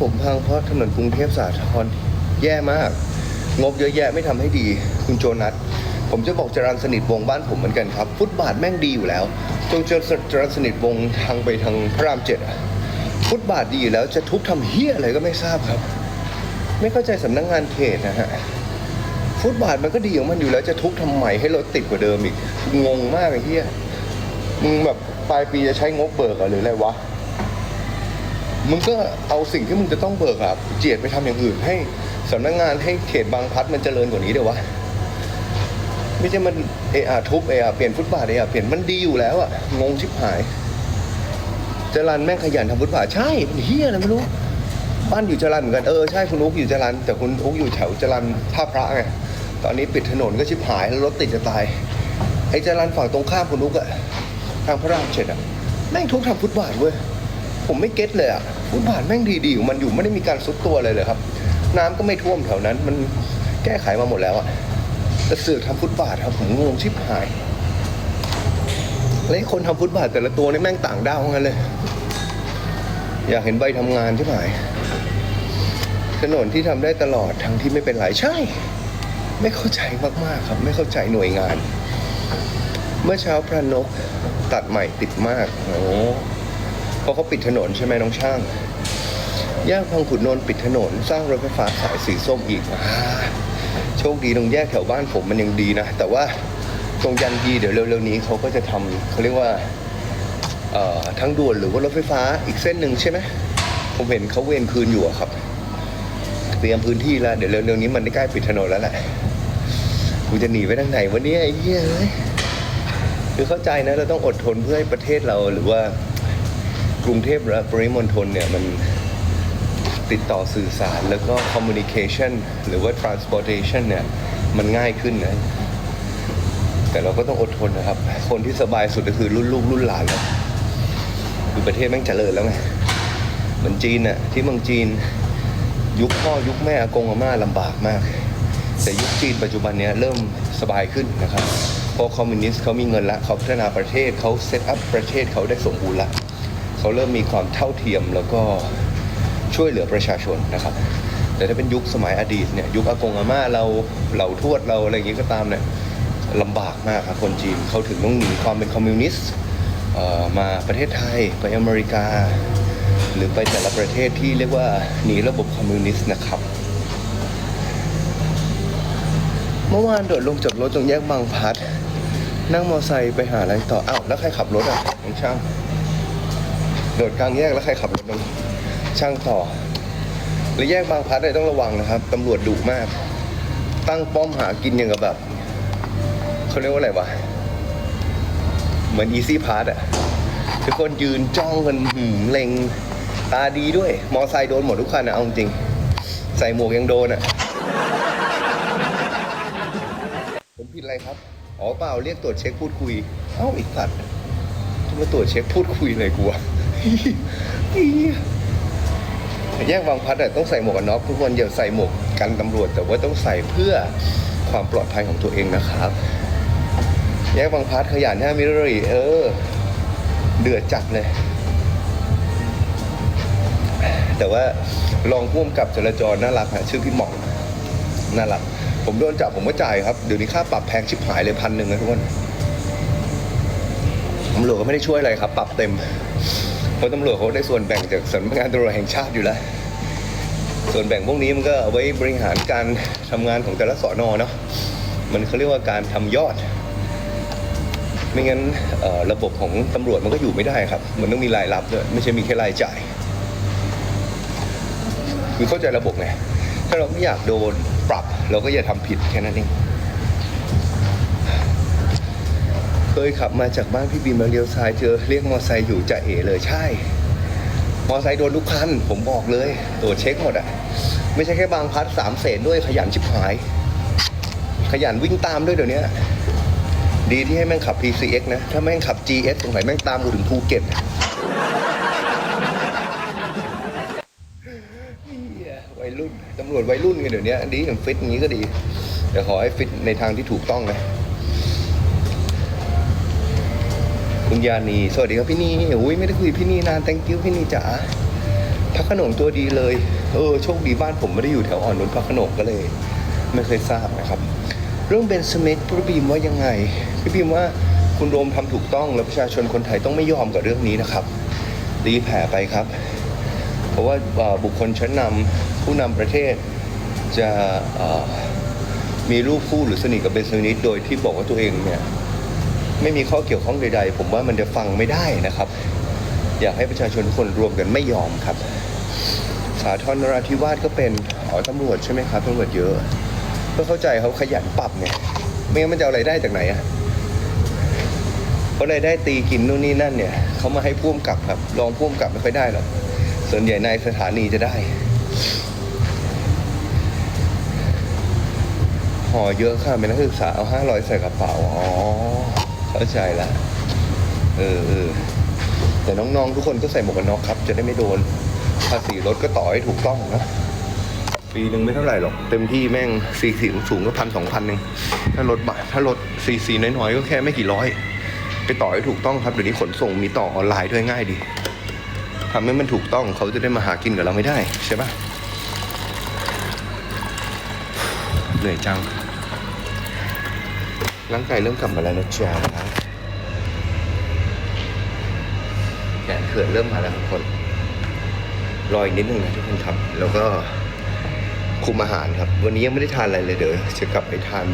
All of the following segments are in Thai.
ผมพังเพราะถนนกรุงเทพสาทรแย่มาก งบเยอะแยะไม่ทำให้ดี คุณโจนัทผมจะบอกจรันสนิทวงบ้านผมเหมือนกันครับ ฟุตบาทแม่งดีอยู่แล้วตรงจรันสนิทวงทางไปทางพระรามเจ็ดอะฟุตบาทดีอยู่แล้วจะทุบทำเฮี้ยอะไรก็ไม่ทราบครับ ไม่เข้าใจสำนักงานเขตนะฮะฟุตบาทมันก็ดีของมันอยู่แล้วจะทุบทำไมให้รถติดกว่าเดิมอีกงงมากไอ้เหี้ยมึงแบบปลายปีจะใช้งบเบิกหรืออะไรวะ มึงก็เอาสิ่งที่มึงจะต้องเบิกอะเจียดไปทำอย่างอื่น ให้สำนักงานให้เขตบางพัดมันเจริญกว่านี้เดี๋ยววะไม่ใช่มันเออาทุบเออาเปลี่ยนฟุตบาทเออาเปลี่ยนมันดีอยู่แล้วอะงงชิบหายจรันแม่งขยันทำฟุตบาทใช่มันเฮียอะไม่รู้บ้านอยู่จรันเหมือนกันเออใช่คุณอุ๊กอยู่จรันแต่คุณอุ๊กอยู่แถวจรันท่าพระไงตอนนี้ปิดถนนก็ชิบหายแล้วรถติดจะตายไอ้จรันฝั่งตรงข้ามคุณอุ๊กอะทางพระรามเจ็ดอะแม่งทุกทำฟุตบาทเว้ย ผมไม่เก็ตเลยอะฟุตบาทแม่งดีๆของมันอยู่ไม่ได้มีการซุดตัวเลยเลยครับ น้ำก็ไม่ท่วมแถวนั้น มันแก้ไขมาหมดแล้วอะแต่เสือกทำฟุตบาทครับผมงงชิบหายแล้วไอ้คนทำฟุตบาทแต่ละตัวนี่แม่งต่างด้าวทั้งนั้นเลย อยากเห็นใบทำงานใช่ไหมถนนที่ทำได้ตลอดทั้งที่ไม่เป็นไรใช่ ไม่เข้าใจมากๆครับ ไม่เข้าใจหน่วยงาน เมื่อเช้าพระนกตัดใหม่ติดมากโอ้ เพราะเขาปิดถนนใช่ไหมน้องช่าง แย่างพังขุนนนท์ปิดถนน สร้างรถไฟฟ้าสายสีส้มอีกอโชคดีตรงแยกแถวบ้านผมมันยังดีนะ แต่ว่าตรงยันยีเดี๋ยวเร็วๆนี้เขาก็จะทำเขาเรียกว่าเอ่อทางด่วนหรือว่ารถไฟฟ้าอีกเส้นหนึ่งใช่ไหมผมเห็นเขาเวรคืนอยู่ครับ เตรียมพื้นที่แล้ว เดี๋ยวเร็วๆนี้มันได้ใกล้ปิดถนนแล้วแหละกูจะหนีไปทางไหนวันนี้ไอ้เหี้ยเอ้ยคือเข้าใจนะเราต้องอดทนเพื่อให้ประเทศเราหรือว่า กรุงเทพและปริมณฑลเนี่ยมันติดต่อสื่อสารแล้วก็ communication หรือว่า transportation เนี่ยมันง่ายขึ้นนะแต่เราก็ต้องอดทนนะครับ คนที่สบายสุดก็คือรุ่นลูกรุ่นหลานแล้วคือประเทศแม่งเจริญแล้วไงเหมือนจีนน่ะที่เมืองจีน ยุคพ่อยุคแม่อากงอาม่าลำบากมาก แต่ยุคจีนปัจจุบันเนี้ยเริ่มสบายขึ้นนะครับเพราะคอมมิวนิสต์เขามีเงินละเขาพัฒนาประเทศเขาเซตอัพประเทศเขาได้สมบูรณ์ละ เขาเริ่มมีความเท่าเทียมแล้วก็ช่วยเหลือประชาชนนะครับ แต่ถ้าเป็นยุคสมัยอดีตเนี่ยยุคอากงอาม่าเราเหล่าทวดเราอะไรอย่างงี้ก็ตามเนี่ยลำบากมากครับคนจีนเขาถึงต้องหนีความเป็นคอมมิวนิสต์มาประเทศไทยไปอเมริกา หรือไปแต่ละประเทศที่เรียกว่าหนีระบบคอมมิวนิสต์นะครับ เมื่อวานโดดลงจากรถตรงแยกบางพัดนั่งมอไซค์ไปหาอะไรต่ออ้าวแล้วใครขับรถอะน้องช่าง โดดกลางแยกแล้วใครขับรถน้องช่างต่อ และแยกบางพลัดเนี่ยต้องระวังนะครับตำรวจดุมาก ตั้งป้อมหากินอย่างกับแบบเขาเรียกว่าอะไรวะเหมือน easy pass อะทุกคนยืนจ้องกันหืมเล็งตาดีด้วย มอไซค์โดนหมดทุกคันอะเอาจริง ใส่หมวกยังโดนอะผมผิดอะไรครับ อ๋อเปล่าเรียกตรวจเช็คพูดคุย เอ้าอีกสัตว์จะมตรวจเช็คพูดคุยเลยกูวะ แยกบางพัดต้องใส่หมวกกันน็อกทุกคนอย่าใส่หมวกกันตำรวจ แต่ว่าต้องใส่เพื่อความปลอดภัยของตัวเองนะครับ แยกบางพัดขยันห้มิลลิเออ เดือดจัดเลย แต่ว่ารองพ่วงกับจราจรน่ารักฮะชื่อพี่หม่องน่ารักผมโดนจับผมก็จ่ายครับเดี๋ยวนี้ค่าปรับแพงชิบหายเลยพันหนึ่งนะทุกคนตำรวจก็ไม่ได้ช่วยอะไรครับ ปรับเต็ม เพราะตำรวจเขาได้ส่วนแบ่งจากสำนักงานตำรวจแห่งชาติอยู่แล้ว ส่วนแบ่งพวกนี้มันก็เอาไว้บริหารการทำงานของแต่ละสอนอเนาะมันเขาเรียกว่าการทำยอด ไม่งั้นระบบของตำรวจมันก็อยู่ไม่ได้ครับ มันต้องมีรายรับด้วยไม่ใช่มีแค่รายจ่ายคือเข้าใจระบบไงถ้าเราไม่อยากโดนปรับ เราก็อย่าทำผิดแค่นั้นเอง เคยขับมาจากบ้านพี่บีมมาเลี้ยวซ้ายเจอเรียกมอไซค์อยู่จะเอเลยใช่ มอไซค์โดนทุกคันผมบอกเลยตรวจเช็คหมดอะไม่ใช่แค่บางพัดสามเศษด้วยขยันชิบหาย ขยันวิ่งตามด้วยเดี๋ยวนี้ดีที่ให้แม่งขับ PCX นะ ถ้าแม่งขับ GS สงสัยแม่งตามกูถึงภูเก็ตวัยรุ่นตำรวจวัยรุ่นกันเดี๋ยวนี้ดีอย่างฟิตอย่างนี้ก็ดี แต่ขอให้ฟิตในทางที่ถูกต้องนะ คุณยานีสวัสดีครับพี่นีอุ้ยไม่ได้คุยพี่นีนาน thank you พี่นีจ๋าพระขนงตัวดีเลย เออโชคดีบ้านผมไม่ได้อยู่แถวอ่อนนุชพระขนงก็เลย ไม่เคยทราบนะครับ เรื่องเบนสมิธพี่บีมว่ายังไงพี่บีมว่าคุณโรมทำถูกต้องและประชาชนคนไทยต้องไม่ยอมกับเรื่องนี้นะครับตีแผ่ไปครับ เพราะว่าบุคคลชั้นนำผู้นำประเทศจะมีรูปคู่หรือสนิทกับเบนสมิธโดยที่บอกว่าตัวเองเนี่ย ไม่มีข้อเกี่ยวข้องใดๆ ผมว่ามันจะฟังไม่ได้นะครับ อยากให้ประชาชนคนรวมกันไม่ยอมครับสาธรนราธิวาสก็เป็นอ๋อตำรวจใช่ไหมครับตำรวจเยอะก็เข้าใจเขาขยันปรับไงไม่งั้นมันจะเอารายได้จากไหนอะเพราะรายได้ตีกินนู่นนี่นั่นเนี่ยเขามาให้พ่วมกับครับรองพ่วมกับไม่ค่อยได้หรอกส่วนใหญ่ในสถานีจะได้ห่อเยอะค่ะเป็นนักศึกษาเอาห้าร้อยใส่กระเป๋าอ๋อ เข้าใจละเออเออแต่น้องๆ ทุกคนก็ใส่หมวกกันน็อกครับ จะได้ไม่โดน ภาษีรถก็ต่อให้ถูกต้องนะ ปีหนึ่งไม่เท่าไหร่หรอก เต็มที่แม่งซีซีสูงก็พันสองพันเองถ้ารถบะถ้ารถซีซีน้อยๆ ก็แค่ไม่กี่ร้อย ไปต่อให้ถูกต้องครับ เดี๋ยวนี้ขนส่งมีต่อออนไลน์ด้วยง่ายดีทำให้มันถูกต้องเขาจะได้มาหากินกับเราไม่ได้ใช่ปะเหนื่อยจัง ร่างกายเริ่มกลับมาแล้วนะจ๊ะแขนเขื่อนเริ่มมาแล้วทุกคนรออีกนิดนึงนะทุกคนครับ แล้วก็คุมอาหารครับ วันนี้ยังไม่ได้ทานอะไรเลยเดี๋ยวจะกลับไปทาน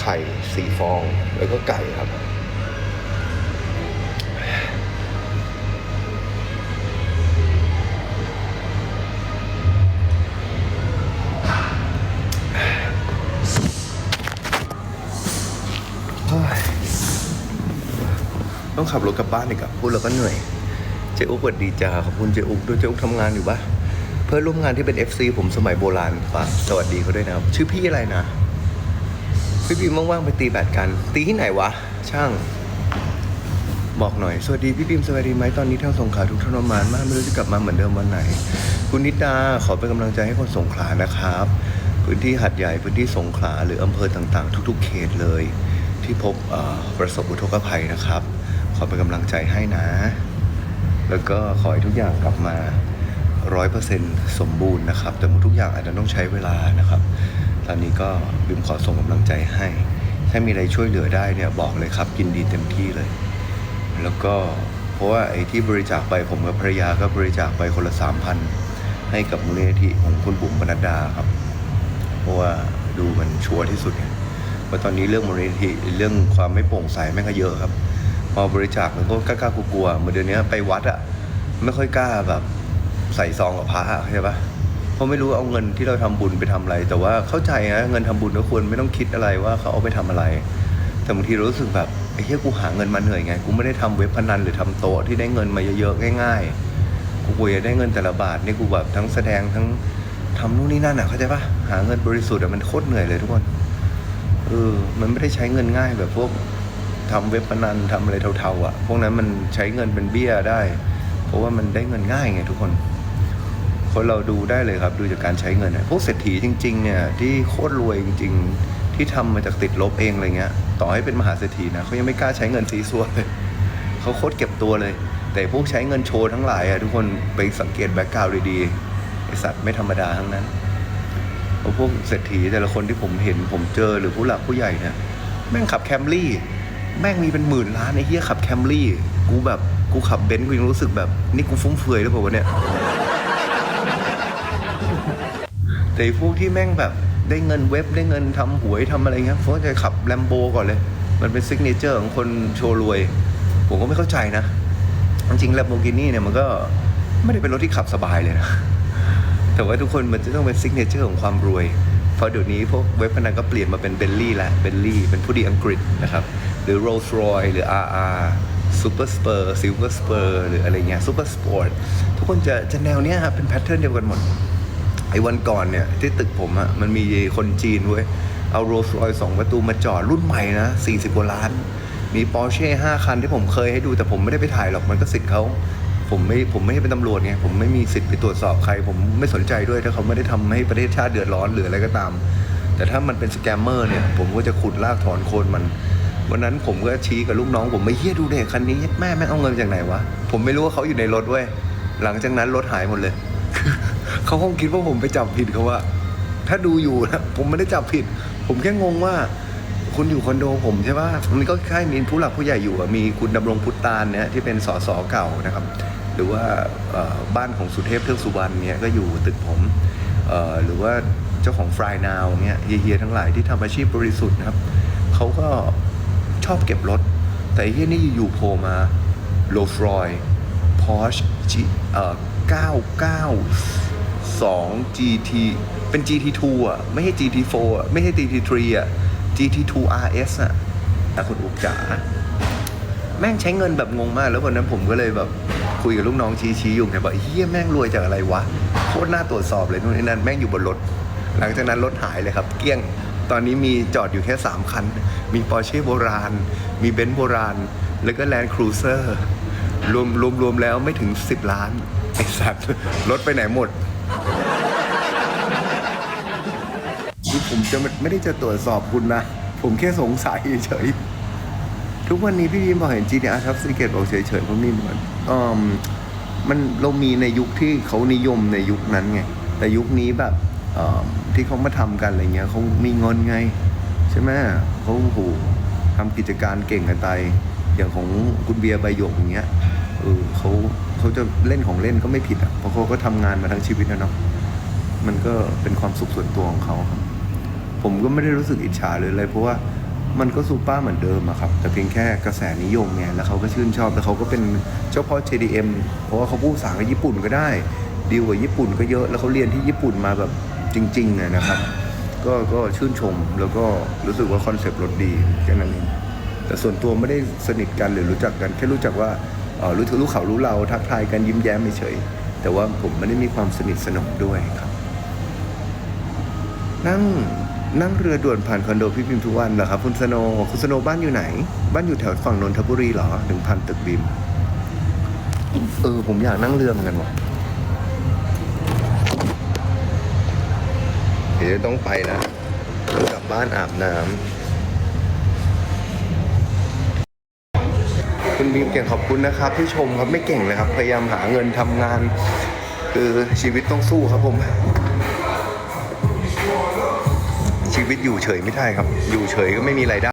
ไข่สี่ฟอง แล้วก็ไก่ครับ ขับรถกลับบ้านอีกอะพูดแล้วก็เหนื่อย เจ๊อุ๊กสวัสดีจ้าขอบคุณเจ๊อุ๊กด้วยเจ๊อุ๊กทำงานอยู่ปะเพื่อนร่วมงานที่เป็น FC ผมสมัยโบราณฝากสวัสดีเขาด้วยนะครับ ชื่อพี่อะไรนะ พี่พิมว่างๆไปตีแบดกัน ตีที่ไหนวะ ช่าง บอกหน่อย สวัสดีพี่พิมสวัสดีไหมตอนนี้เท่าสงขลาทุกทรมานมากไม่รู้จะกลับมาเหมือนเดิมวันไหน คุณนิดาขอเป็นกำลังใจให้คนสงขลานะครับ พื้นที่หัดใหญ่พื้นที่สงขลาหรืออำเภอต่างๆ ทุก ๆ เขตเลย ที่พบประสบอุทกภัยนะครับ ขอเป็นกำลังใจให้นะ แล้วก็ขอให้ทุกอย่างกลับมาร้อยเปอร์เซ็นสมบูรณ์นะครับ แต่ทุกอย่างอาจจะต้องใช้เวลานะครับ ตอนนี้ก็บิมขอส่งกำลังใจให้ ถ้ามีอะไรช่วยเหลือได้เนี่ยบอกเลยครับยินดีเต็มที่เลย แล้วก็เพราะว่าไอ้ที่บริจาคไปผมกับภรรยาก็บริจาคไปคนละสามพันให้กับมูลนิธิของคุณบุ๋มปนัดดาครับ เพราะว่าดูมันชัวร์ที่สุดไงเพราะตอนนี้เรื่องมูลนิธิเรื่องความไม่โปร่งใสแม่งก็เยอะครับ พอบริจาคมันก็กล้าๆกลัวๆเหมือนเดี๋ยวนี้ไปวัดอะไม่ค่อยกล้าแบบใส่ซองกับพระอะเข้าใจปะเพราะไม่รู้เอาเงินที่เราทำบุญไปทำอะไร แต่ว่าเข้าใจนะเงินทำบุญก็ควรไม่ต้องคิดอะไรว่าเขาเอาไปทำอะไร แต่บางทีรู้สึกแบบไอ้เหี้ยกูหาเงินมาเหนื่อยไง กูไม่ได้ทำเว็บพนันหรือทำโต๊ะที่ได้เงินมาเยอะๆง่ายๆ กูกลัวจะได้เงินแต่ละบาทนี่กูแบบทั้งแสดงทั้งทำนู่นนี่นั่นอะเข้าใจปะหาเงินบริสุทธิ์อะมันโคตรเหนื่อยเลยทุกคนเออมันไม่ได้ใช้เงินง่ายแบบพวก ทำเว็บพนันทำอะไรเทาๆอะ พวกนั้นมันใช้เงินเป็นเบี้ยได้ เพราะว่ามันได้เงินง่ายไงทุกคน คนเราดูได้เลยครับดูจากการใช้เงินพวกเศรษฐีจริง ๆ เนี่ยที่โคตรรวยจริง ๆ ที่ทำมาจากติดลบเองอะไรเงี้ย ต่อให้เป็นมหาเศรษฐีนะเขายังไม่กล้าใช้เงินซีซัวเลยเขาโคตรเก็บตัวเลย แต่พวกใช้เงินโชว์ทั้งหลายอะทุกคนไปสังเกตแบ็กกราวด์ดีๆไอสัตว์ไม่ธรรมดาทั้งนั้นเพราะพวกเศรษฐีแต่ละคนที่ผมเห็นผมเจอหรือผู้หลักผู้ใหญ่เนี่ยแม่งขับแคมรี่ แม่งมีเป็นหมื่นล้านไอ้เหี้ยขับแคมรี่กูแบบกูขับเบนซ์กูยังรู้สึกแบบ นี่กูฟุ่มเฟือยหรือเปล่าวะเนี่ย แต่พวกที่แม่งแบบได้เงินเว็บได้เงินทำหวยทำอะไรเงี้ยเขาจะขับแลมโบก่อนเลย มันเป็นซิกเนเจอร์ของคนโชว์รวย ผมก็ไม่เข้าใจนะ จริงๆแลมโบกินี่เนี่ยมันก็ไม่ได้เป็นรถที่ขับสบายเลยนะ แต่ว่าทุกคนมันจะต้องเป็นซิกเนเจอร์ของความรวย เพราะเดี๋ยวนี้พวกเว็บพนันก็เปลี่ยนมาเป็นเบลลี่แล้วเบลลี่เป็นผู้ดีอังกฤษนะครับ หรือ Rolls Royce หรือ RR Super Spur Silver Spur หรืออะไรเงี้ย Super Sport ทุกคนจะจะแนวเนี้ยครับเป็นแพทเทิร์นเดียวกันหมด ไอ้วันก่อนเนี่ย ที่ตึกผมอะมันมีคนจีนเว้ย เอาโรลส์รอยสองประตูมาจอดรุ่นใหม่นะ 40กว่าล้าน มีปอร์เช่5คันที่ผมเคยให้ดูแต่ผมไม่ได้ไปถ่ายหรอกมันก็สิทธิ์เขา ผมไม่ผมไม่เป็นตำรวจไงผมไม่มีสิทธิ์ไปตรวจสอบใคร ผมไม่สนใจด้วยถ้าเขาไม่ได้ทำให้ประเทศชาติเดือดร้อนหรืออะไรก็ตาม แต่ถ้ามันเป็นสแกมเมอร์เนี่ยผมก็จะขุดลากถอนโคนมันวันนั้นผมก็ชี้กับลูกน้องผมไม่เฮียดูเด็กคันนี้แม่แม่เอาเงินมาจากไหนวะผมไม่รู้ว่าเขาอยู่ในรถเว้ยหลังจากนั้นรถหายหมดเลย เขาคงคิดว่าผมไปจับผิดเขาว่า ถ้าดูอยู่นะผมไม่ได้จับผิด ผมแค่งงว่า คุณอยู่คอนโดผมใช่ปะมันก็ค่ายมีผู้หลักผู้ใหญ่อยู่มีคุณดำรงพุตตานเนี่ยที่เป็นสสเก่านะครับ หรือว่าบ้านของสุเทพเทือกสุบรรณเนี่ยก็อยู่ตึกผมหรือว่าเจ้าของฟรายนาวเนี่ยเฮียๆทั้งหลายที่ทำอาชีพบริสุทธิ์นะครับเขาก็ชอบเก็บรถ แต่เฮียนี่อยู่โผล่มาโรลฟรอยพอชจีเอ่อ992 GT เป็น GT2 อะ ไม่ใช่ GT4 อะ ไม่ใช่ GT3 อะ GT2 RS อะแต่คุณอุกจ๋าแม่งใช้เงินแบบงงมาก แล้ววันนั้นผมก็เลยแบบ คุยกับลูกน้องชี้ๆอยู่ไงบอกเฮียแม่งรวยจากอะไรวะโคตรน่าตรวจสอบเลยนู่นนี่นั่นแม่งอยู่บนรถ หลังจากนั้นรถหายเลยครับเกลี้ยงตอนนี้มีจอดอยู่แค่ 3 คัน มีปอร์เช่โบราณ มีเบนซ์โบราณ แล้วก็แลนด์ครูเซอร์รวมรวมรวมแล้วไม่ถึง 10 ล้าน ไอสัตว์รถไปไหนหมดคือผมจะไม่ได้จะตรวจสอบคุณนะ ผมแค่สงสัยเฉย ทุกวันนี้พี่พิมบอกเห็น GTR ทับซีเกตบอกเฉยๆผมนี่เหมือนอืมมันเรามีในยุคที่เขานิยมในยุคนั้นไง แต่ยุคนี้แบบที่เขามาทำกันอะไรเงี้ยเขามีเงินไง ใช่ไหมเขาโอ้โหทำกิจการเก่งกันไป อย่างของคุณเบียร์ใบหยกอย่างเงี้ยเออเขาเขาจะเล่นของเล่นก็ไม่ผิดอะเพราะเขาก็ทำงานมาทั้งชีวิตนะเนาะมันก็เป็นความสุขส่วนตัวของเขาครับผมก็ไม่ได้รู้สึกอิจฉาเลยเลยเพราะว่า มันก็ซูเปอร์เหมือนเดิมอะครับ แต่เพียงแค่กระแสนิยมไงแล้วเขาก็ชื่นชอบ แล้วเขาก็เป็นเจ้าพ่อ JDM เพราะว่าเขาพูดภาษาญี่ปุ่นก็ได้ดีลกับญี่ปุ่นก็เยอะแล้วเขาเรียนที่ญี่ปุ่นมาแบบจริงๆนะครับ ก็ก็ชื่นชมแล้วก็รู้สึกว่าคอนเซปต์รถดีแค่นั้นเองแต่ส่วนตัวไม่ได้สนิทกันหรือรู้จักกันแค่รู้จักว่าเออรู้ถึงรู้เขารู้เราทักทายกันยิ้มแย้มเฉยแต่ว่าผมไม่ได้มีความสนิทสนมด้วยครับ นั่ง นั่งเรือด่วนผ่านคอนโดพี่พิมทุกวันเหรอครับคุณสโนคุณสโนบ้านอยู่ไหน บ้านอยู่แถวฝั่งนนทบุรีเหรอถึงพันตึกบิมเออผมอยากนั่งเรือเหมือนกันว่ะเดี๋ยวต้องไปแล้วกลับบ้านอาบน้ำคุณบีมเก่งขอบคุณนะครับ ที่ชมครับไม่เก่งเลยครับ พยายามหาเงินทำงาน คือชีวิตต้องสู้ครับผม วิตอยู่เฉยไม่ได้ครับอยู่เฉยก็ไม่มีไรายได้